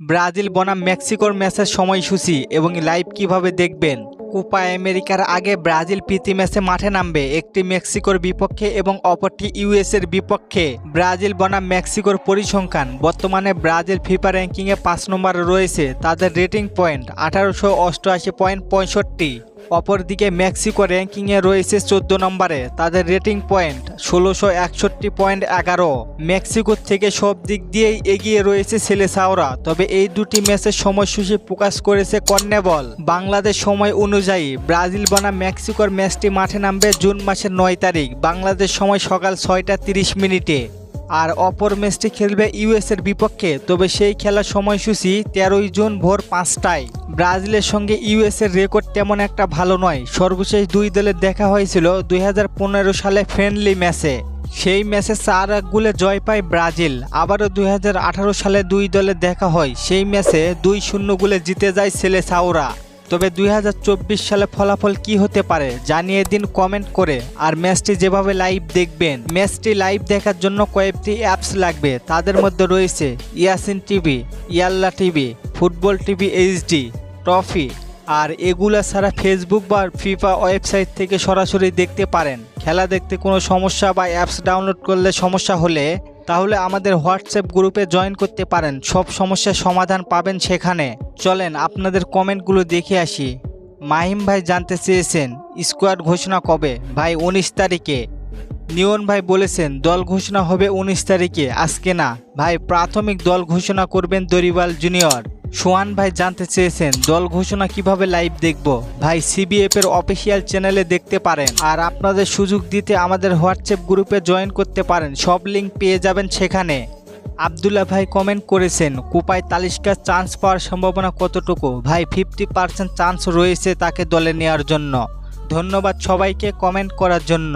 Brazil বনাম মেক্সিকোর ম্যাচের সময়সূচি এবং লাইভ কীভাবে দেখবেন? কোপা আমেরিকার আগে ব্রাজিল প্রীতি ম্যাচে মাঠে নামবে, একটি মেক্সিকোর বিপক্ষে এবং অপরটি ইউএস এর বিপক্ষে। ব্রাজিল বনাম মেক্সিকোর পরিসংখ্যান, বর্তমানে ব্রাজিল ফিফা র্যাঙ্কিংয়ে পাঁচ নম্বর রয়েছে, তাদের রেটিং পয়েন্ট আঠারোশো অষ্টআশি পয়েন্ট পঁয়ষট্টি। অপরদিকে মেক্সিকো র্যাঙ্কিংয়ে রয়েছে চোদ্দ নম্বরে। তাদের রেটিং পয়েন্ট ষোলোশো একষট্টি পয়েন্ট এগারো। মেক্সিকোর থেকে সব দিক দিয়েই এগিয়ে রয়েছে ছেলে সেলেসাওরা। তবে এই দুটি ম্যাচের সময়সূচি প্রকাশ করেছে কর্নেবল। বাংলাদেশ সময় অনুযায়ী ব্রাজিল বনাম মেক্সিকোর ম্যাচটি মাঠে নামবে জুন মাসের নয় তারিখ। বাংলাদেশ সময় সকাল ছয়টা তিরিশ মিনিটে। আর অপর ম্যাচটি খেলবে ইউএস এর বিপক্ষে, তবে সেই খেলার সময়সূচি তেরোই জুন ভোর পাঁচটায়। ব্রাজিলের সঙ্গে ইউএস এর রেকর্ড তেমন একটা ভালো নয়। সর্বশেষ দুই দলের দেখা হয়েছিল দুই হাজার পনেরো সালে ফ্রেন্ডলি ম্যাচে। সেই ম্যাচে চার এক গোলে জয় পায় ব্রাজিল। আবারও দুই হাজার আঠারো সালে দুই দলের দেখা হয়। সেই ম্যাচে দুই শূন্য গোলে জিতে যায় ছেলে সাউরা তবে দু হাজার চব্বিশ সালে ফলাফল কি হতে পারে, জানিয়ে দিন কমেন্ট করে। আর ম্যাচটি যেভাবে লাইভ দেখবেন, ম্যাচটি লাইভ দেখার জন্য কয়েকটি অ্যাপস লাগবে। তাদের মধ্যে রয়েছে Yacine TV, Yalla TV, football TV HD, trophy, আর এগুলা ছাড়া ফেসবুক বা ফিফা ওয়েবসাইট থেকে সরাসরি দেখতে পারেন। খেলা দেখতে কোনো সমস্যা বা অ্যাপস ডাউনলোড করলে সমস্যা হলে তাহলে আমাদের হোয়াটসঅ্যাপ গ্রুপে জয়েন করতে পারেন। সব সমস্যার সমাধান পাবেন সেখানে। চলেন, আপনাদের কমেন্টগুলো দেখে আসি। মাহিম ভাই জানতে চেয়েছেন, স্কোয়াড ঘোষণা কবে? ভাই, উনিশ তারিখে। নিয়ন ভাই বলেছেন, দল ঘোষণা হবে উনিশ তারিখে। আজকে না। ভাই, প্রাথমিক দল ঘোষণা করবেন দরিবাল জুনিয়র। সোহান ভাই জানতে চেয়েছেন, দল ঘোষণা কীভাবে লাইভ দেখব? ভাই সিবিএফ এর অফিসিয়াল চ্যানেলে দেখতে পারেন। আর আপনাদের সুযোগ দিতে আমাদের হোয়াটসঅ্যাপ গ্রুপে জয়েন করতে পারেন। সব লিঙ্ক পেয়ে যাবেন সেখানে। আবদুল্লাহ ভাই কমেন্ট করেছেন, কোপায় তালিশকার চান্স পাওয়ার সম্ভাবনা কতটুকু? ভাই ফিফটি পার্সেন্ট চান্স রয়েছে তাকে দলে নেওয়ার জন্য। ধন্যবাদ সবাইকে কমেন্ট করার জন্য।